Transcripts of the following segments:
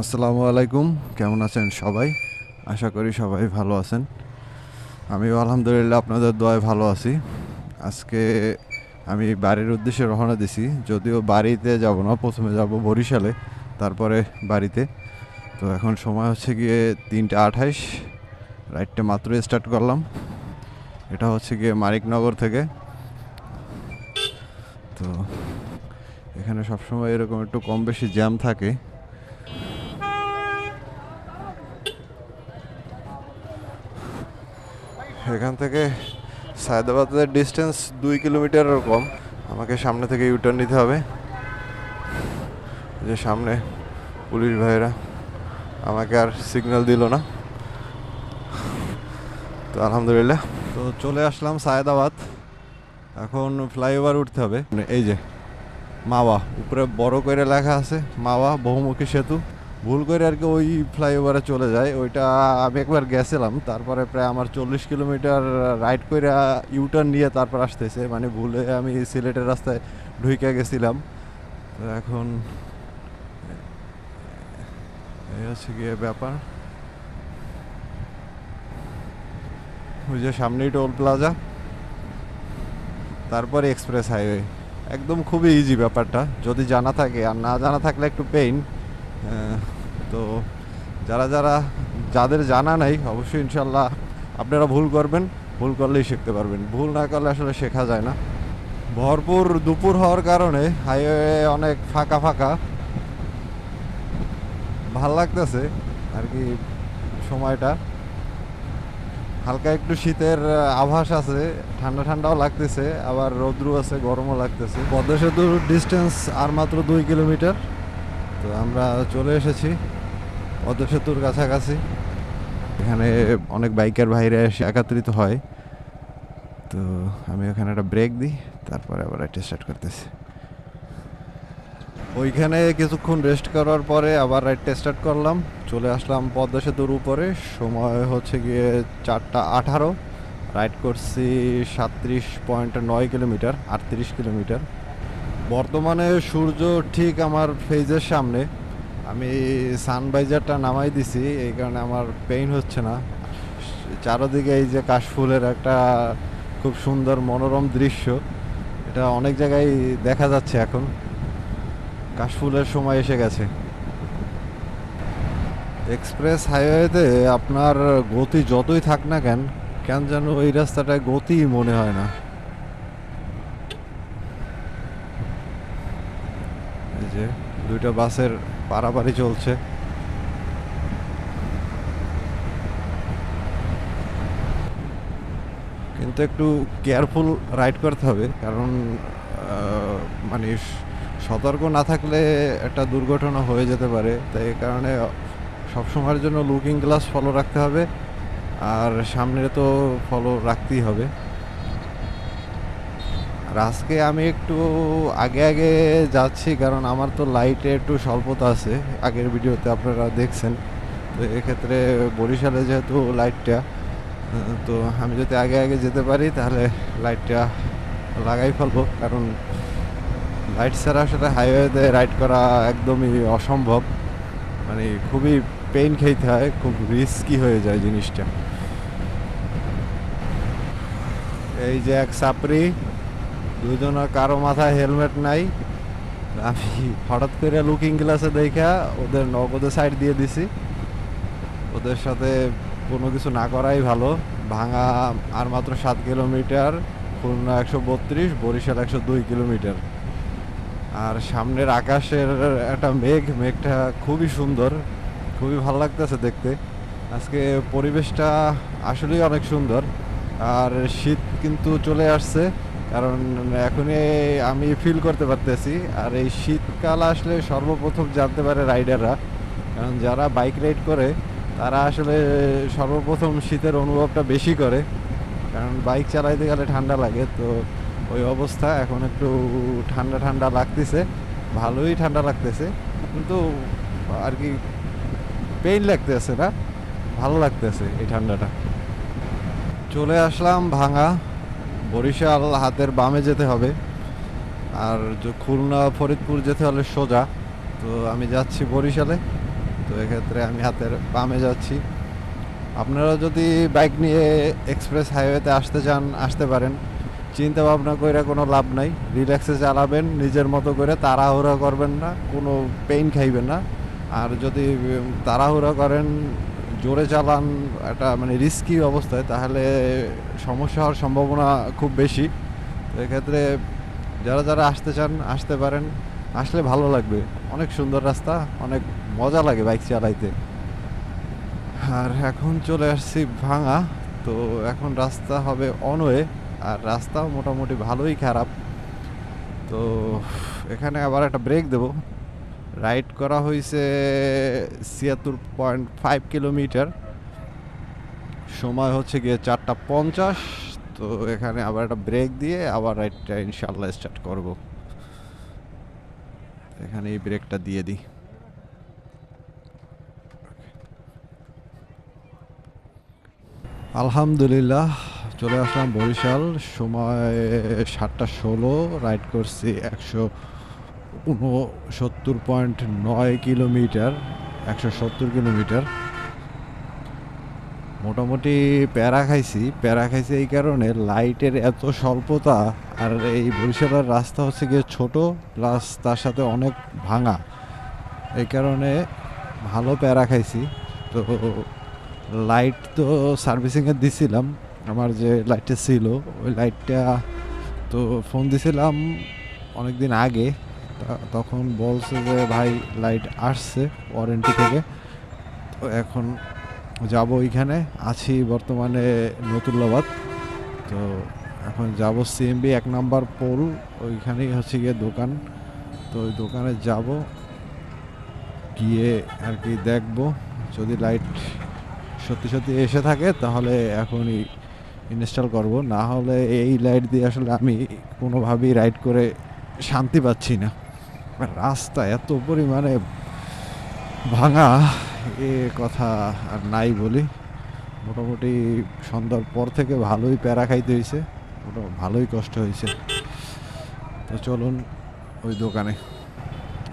আসসালামু আলাইকুম, কেমন আছেন সবাই? আশা করি সবাই ভালো আছেন। আমিও আলহামদুলিল্লাহ আপনাদের দোয়ায় ভালো আছি। আজকে আমি বাড়ির উদ্দেশ্যে রওনা দিছি, যদিও বাড়িতে যাব না, প্রথমে যাব বরিশালে, তারপরে বাড়িতে। তো এখন সময় হচ্ছে গিয়ে তিনটে আঠাইশ, রাইডটা মাত্র স্টার্ট করলাম। এটা হচ্ছে গিয়ে মানিকনগর থেকে। তো এখানে সবসময় এরকম একটু কম বেশি জ্যাম থাকে। এখান থেকে সায়দাবাদের ডিস্টেন্স দুই কিলোমিটারের কম। আমাকে সামনে থেকে ইউটার্ন নিতে হবে। যে সামনে পুলিশ ভাইয়েরা, আমাকে আর সিগন্যাল দিল না। তো আলহামদুলিল্লাহ। তো চলে আসলাম সায়দাবাদ। এখন ফ্লাইওভার উঠতে হবে। এই যে মাওয়া, উপরে বড় করে লেখা আছে, মাওয়া, বহুমুখী সেতু। ভুল করে আর কি ওই ফ্লাইওভারে চলে যায়। ওইটা আমি একবার গেছিলাম, তারপরে প্রায় আমার চল্লিশ কিলোমিটার রাইড করে ইউটার্ন নিয়ে তারপর আসতেছে। মানে ভুলে আমি সিলেটের রাস্তায় ঢুকে গেছিলাম। তো এখন এই হচ্ছে গিয়ে ব্যাপার। ওই যে সামনেই টোল প্লাজা, তারপরে এক্সপ্রেস হাইওয়ে। একদম খুবই ইজি ব্যাপারটা। যদি জানা থাকে, আর না জানা থাকলে একটু পেইন তো যারা যারা, যাদের জানা নাই, অবশ্যই ইনশাল্লাহ আপনারা ভুল করবেন, ভুল করলেই শিখতে পারবেন। ভুল না করলে আসলে শেখা যায় না। ভরপুর দুপুর হওয়ার কারণে হাইওয়ে অনেক ফাঁকা ফাঁকা। ভালো লাগতেছে আর কি সময়টা। হালকা একটু শীতের আভাস আছে, ঠান্ডা ঠান্ডাও লাগতেছে, আবার রৌদ্র আছে, গরমও লাগতেছে। পদ্মা সেতুর ডিস্টেন্স আর মাত্র দুই কিলোমিটার। তো আমরা চলে এসেছি। পদ্মা সেতুর কাছাকাছি। এখানে অনেক বাইকার ভাইরা এসে একাত্রিত হয়। তো আমি ওখানে একটা ব্রেক দিই, তারপরে আবার একটা স্টার্ট করতেছি। ওইখানে কিছুক্ষণ রেস্ট করার পরে আবার রাইডটা স্টার্ট করলাম। চলে আসলাম পদ্মা সেতুর উপরে। সময় হচ্ছে গিয়ে চারটা আঠারো। রাইড করছি সাত্রিশ পয়েন্ট নয় কিলোমিটার, আটত্রিশ কিলোমিটার। বর্তমানে সূর্য ঠিক আমার ফেজের সামনে। আমি সানবাইজারটা নামাই দিছি, এই কারণে আমার পেইন হচ্ছে না। চারোদিকে এই যে কাশফুলের একটা খুব সুন্দর মনোরম দৃশ্য, এটা অনেক জায়গায় দেখা যাচ্ছে এখন। কাশফুলের সময় এসে গেছে। এক্সপ্রেস হাইওয়েতে আপনার গতি যতই থাক না কেন কেন যেন ওই রাস্তাটায় গতি মনে হয় না। এই যে দুইটা বাসের পারাপারি চলছে। কিন্তু একটু কেয়ারফুল রাইড করতে হবে, কারণ মানে সতর্ক না থাকলে একটা দুর্ঘটনা হয়ে যেতে পারে। তাই কারণে সবসময়ের জন্য লুকিং গ্লাস ফলো রাখতে হবে, আর সামনে তো ফলো রাখতেই হবে। আজকে আমি একটু আগে আগে যাচ্ছি কারণ আমার তো লাইটে একটু স্বল্পতা আছে। আগের ভিডিওতে আপনারা দেখছেন। তো এক্ষেত্রে বরিশালে যেহেতু লাইটটা তো আমি যদি আগে আগে যেতে পারি তাহলে লাইটটা লাগাই ফেলব। কারণ লাইট ছাড়া আসলে হাইওয়েতে রাইড করা একদমই অসম্ভব। মানে খুবই পেইন খেতে হয়, খুব রিস্কি হয়ে যায় জিনিসটা। এই যে এক সাপরি দুজনের কারও মাথায় হেলমেট নাই। আমি হঠাৎ করে লুকিং গ্লাসে দেখা, ওদের নগদে সাইড দিয়ে দিছি। ওদের সাথে কোনো কিছু না করাই ভালো। ভাঙা আর মাত্র সাত কিলোমিটার, খুলনা একশো বত্রিশ, বরিশাল একশো দুই কিলোমিটার। আর সামনের আকাশের একটা মেঘ, মেঘটা খুবই সুন্দর। খুবই ভালো লাগতেছে দেখতে। আজকে পরিবেশটা আসলেই অনেক সুন্দর। আর শীত কিন্তু চলে আসছে। কারণ এখনই আমি ফিল করতে পারতেছি। আর এই শীতকাল আসলে সর্বপ্রথম জানতে পারে রাইডাররা কারণ যারা বাইক রাইড করে, তারা আসলে সর্বপ্রথম শীতের অনুভবটা বেশি করে। কারণ বাইক চালাইতে গেলে ঠান্ডা লাগে, তো ওই অবস্থা এখন একটু ঠান্ডা ঠান্ডা লাগতেছে। ভালোই ঠান্ডা লাগতেছে। কিন্তু আর কি পেইন লাগতেছে না, ভালো লাগতেছে এই ঠান্ডাটা। চলে আসলাম ভাঙা। বরিশাল হাতের বামে যেতে হবে। আর খুলনা, ফরিদপুর যেতে হলে সোজা। তো আমি যাচ্ছি বরিশালে। তো এক্ষেত্রে আমি হাতের বামে যাচ্ছি। আপনারা যদি বাইক নিয়ে এক্সপ্রেস হাইওয়েতে আসতে চান, আসতে পারেন। চিন্তা ভাবনা করে কোনো লাভ নাই। রিল্যাক্সে চালাবেন, নিজের মতো করে তাড়াহুড়া করবেন না, কোনো পেইন খাইবেন না। আর যদি তাড়াহুড়া করেন জোরে চালান একটা মানে রিস্কি অবস্থায়, তাহলে সমস্যা হওয়ার সম্ভাবনা খুব বেশি। এক্ষেত্রে যারা যারা আসতে চান, আসতে পারেন। আসলে ভালো লাগবে। অনেক সুন্দর রাস্তা, অনেক মজা লাগে বাইক চালাইতে। আর এখন চলে আসছি ভাঙা। তো এখন রাস্তা হবে অনওয়ে, আর রাস্তাও মোটামুটি ভালোই খারাপ। তো এখানে আবার একটা ব্রেক দেব। রাইড করা হয়েছে ছিয়াত্তর পয়েন্ট ফাইভ কিলোমিটার। সময় হচ্ছে গিয়ে চারটা পঞ্চাশ, তো এখানে আবার একটা ব্রেক দিয়ে আবার রাইডটা ইনশাল্লাহ স্টার্ট করব। এখানে এই ব্রেকটা দিয়ে দিই। আলহামদুলিল্লাহ, চলে আসলাম বরিশাল। সময় সাতটা ষোলো, রাইড করছি একশো উনসত্তর পয়েন্ট নয় কিলোমিটার, একশো সত্তর কিলোমিটার। মোটামুটি প্যারা খাইছি। প্যারা খাইছি এই কারণে লাইটের এত স্বল্পতা আর এই বরিশালের রাস্তা হচ্ছে গিয়ে ছোট, প্লাস তার সাথে অনেক ভাঙা। এই কারণে ভালো প্যারা খাইছি। তো লাইট তো সার্ভিসিংয়ে দিছিলাম, আমার যে লাইটটা ছিল, ওই লাইটটা তো ফোন দিছিলাম অনেক দিন আগে। তখন বলছে যে, ভাই লাইট আসছে ওয়ারেন্টি থেকে। তো এখন যাব ওইখানে। আছি বর্তমানে নতুল্লাবাদ। তো এখন যাব সিএমবি এক নাম্বার পোল। ওইখানেই হচ্ছে গিয়ে দোকান। তো ওই দোকানে যাব। গিয়ে আর কি দেখব। যদি লাইট সত্যি সত্যি এসে থাকে, তাহলে এখনই ইনস্টল করব। না হলে এই লাইট দিয়ে আসলে আমি কোনোভাবেই রাইড করে শান্তি পাচ্ছি না। রাস্তা এত পরিমাণে ভাঙা, এ কথা আর নাই বলি। মোটামুটি সন্ধ্যার পর থেকে ভালোই প্যারা খাইতে হয়েছে মোটামুটি ভালোই কষ্ট হয়েছে তো চলুন ওই দোকানে।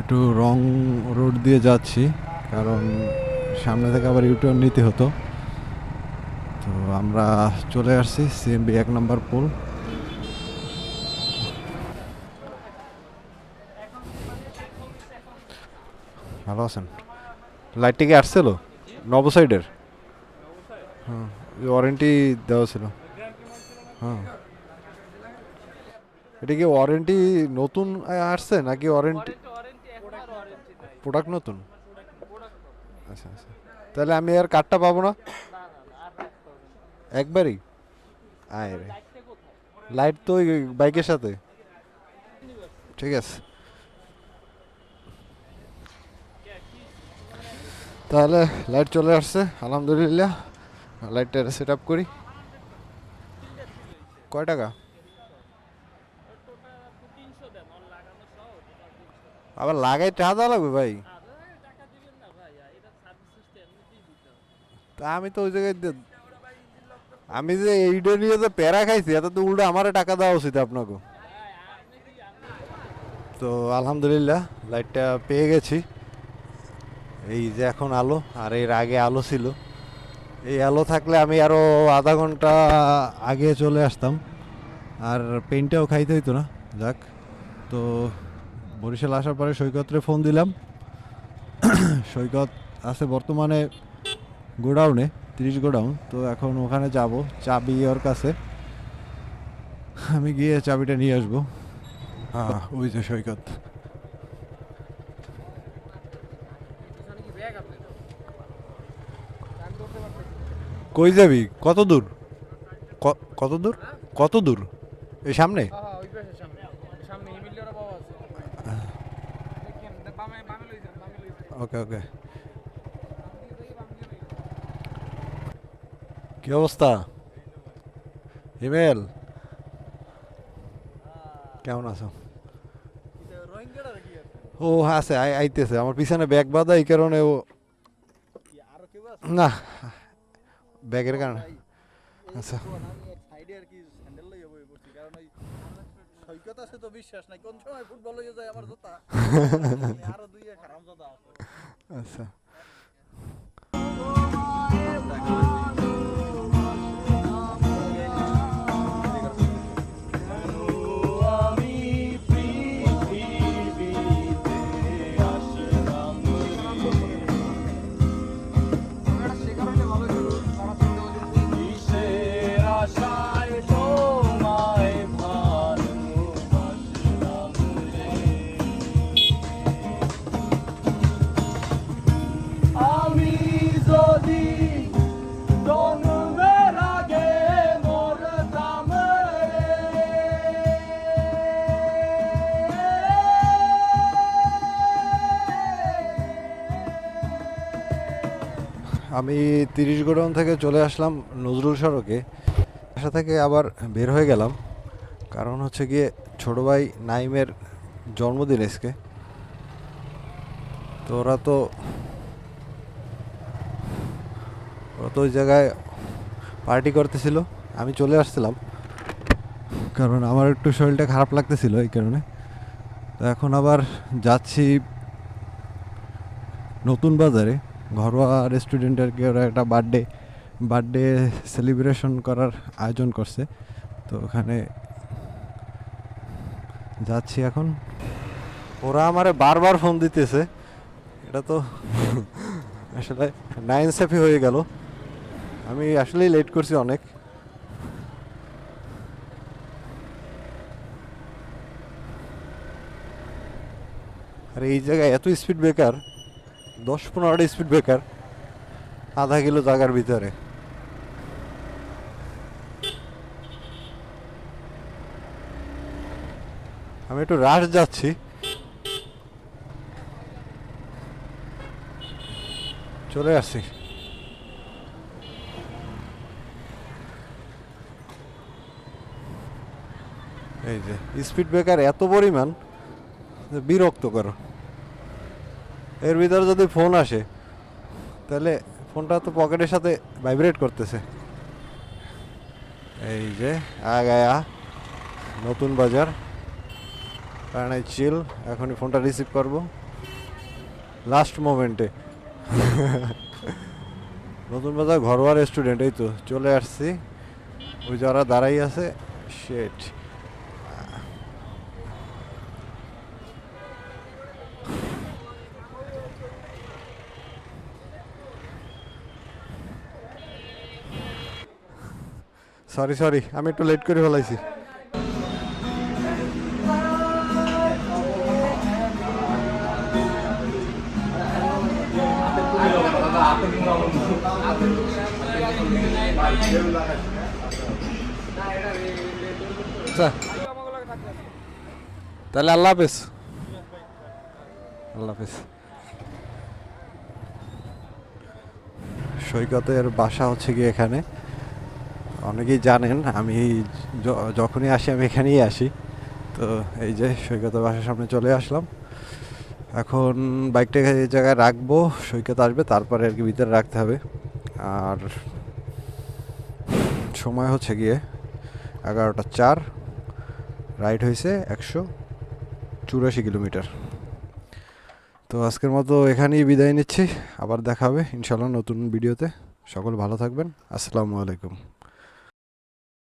একটু রং রোড দিয়ে যাচ্ছি, কারণ সামনে থেকে আবার ইউটার্ন নিতে হতো। তো আমরা চলে আসছি সিএমবি এক নম্বর পোল। ভালো আছেন? লাইটটা কি আসছিল? নব সাইডের হ্যাঁ ওয়ারেন্টি দেওয়া ছিল। হ্যাঁ। এটা কি ওয়ারেন্টি নতুন আসছে নাকি ওয়ারেন্টি প্রোডাক্ট নতুন? আচ্ছা আচ্ছা। তাহলে আমি আর কার্ডটা পাবো না? একবারই? আয় রে। লাইট তো ওই বাইকের সাথে। ঠিক আছে। তাহলে লাইট চলে আসছে, আলহামদুলিল্লাহ। লাইটটা সেট আপ করি। কয় টাকা? আবার লাগাই টাকা লাগবে ভাই? তা আমি তো ওই জায়গায় আমি যে এইটা নিয়ে যে প্যারা খাইছি, এত তো উল্টো আমারে টাকা দেওয়া উচিত আপনাকে। তো আলহামদুলিল্লাহ লাইটটা পেয়ে গেছি। এই যে এখন আলো, আর এর আগে আলো ছিল। এই আলো থাকলে আমি আরও আধা ঘণ্টা আগে চলে আসতাম। আর পেনটাও খাইতে হইতো না, যাক। তো বরিশাল আসার পরে সৈকতরে ফোন দিলাম। সৈকত আছে বর্তমানে গোডাউনে তিরিশ গোডাউন তো এখন ওখানে যাব, চাবি ওর কাছে। আমি গিয়ে চাবিটা নিয়ে আসব। হ্যাঁ ওই যে সৈকত। কই যাবি? কত দূর? কত দূর? কত দূর? এই সামনে? হ্যাঁ, যান। ওকে ওকে। কি অবস্থা? হিমেল কেমন আছো? ও হ্যাঁ আছে আই- আইতেছে। আমার পিছনে ব্যাগ বাঁধা এই কারণে ও না। ব্যাগের কারণে আচ্ছা সৈকত আমি তিরিশ গোডাউন থেকে চলে আসলাম নজরুল সড়কে। বাসা থেকে আবার বের হয়ে গেলাম। কারণ হচ্ছে গিয়ে ছোট ভাই নাইমের জন্মদিন আজকে। তো ওরা তো ওরা তো ওই জায়গায় পার্টি করতেছিল। আমি চলে আসছিলাম। কারণ আমার একটু শরীরটা খারাপ লাগতেছিল এই কারণে। তো এখন আবার যাচ্ছি নতুন বাজারে। ঘরোয়া রেস্টুরেন্টের কি ওরা একটা বার্থডে বার্থডে সেলিব্রেশন করার আয়োজন করছে। তো ওখানে যাচ্ছি এখন। ওরা আমারে বারবার ফোন দিতেছে। এটা তো আসলে নাইন সেফি হয়ে গেল। আমি আসলেই লেট করছি অনেক। আর এই জায়গায় এত স্পিড ব্রেকার দশ পনেরোটা স্পিড ব্রেকার আধা কিলো জায়গার ভিতরে। আমি একটু রাশ যাচ্ছি। চলে আসছি। এই যে স্পিড ব্রেকার এত পরিমাণ বিরক্ত করো এর ভিতরে যদি ফোন আসে, তাহলে ফোনটা তো পকেটের সাথে ভাইব্রেট করতেছে। এই যে, আগায়া, নতুন বাজার। কারণ চিল এখনই ফোনটা রিসিভ করব। লাস্ট মোমেন্টে নতুন বাজার, ঘরোয়া রেস্টুরেন্ট এই তো, চলে আসছি। ওই যারা দাঁড়াই আছে শেট সরি সরি আমি একটু লেট করে ফেলাইছি। আচ্ছা। তাহলে আল্লাহ হাফেজ। আল্লাহ হাফেজ। সৈকতের বাসা হচ্ছে কি এখানে। অনেকেই জানেন, আমি যখনই আসি আমি এখানেই আসি। তো এই যে সৈকতের বাসার সামনে চলে আসলাম। এখন বাইকটাকে এই জায়গায় রাখব, সৈকত আসবে, তারপরে আর কি ভিতরে রাখতে হবে। আর সময় হচ্ছে গিয়ে এগারোটা চার, রাইড হয়েছে একশো চুরাশি কিলোমিটার। তো আজকের মতো এখানেই বিদায় নিচ্ছি, আবার দেখা হবে ইনশাল্লাহ নতুন ভিডিওতে। সকল ভালো থাকবেন, আসসালামু আলাইকুম।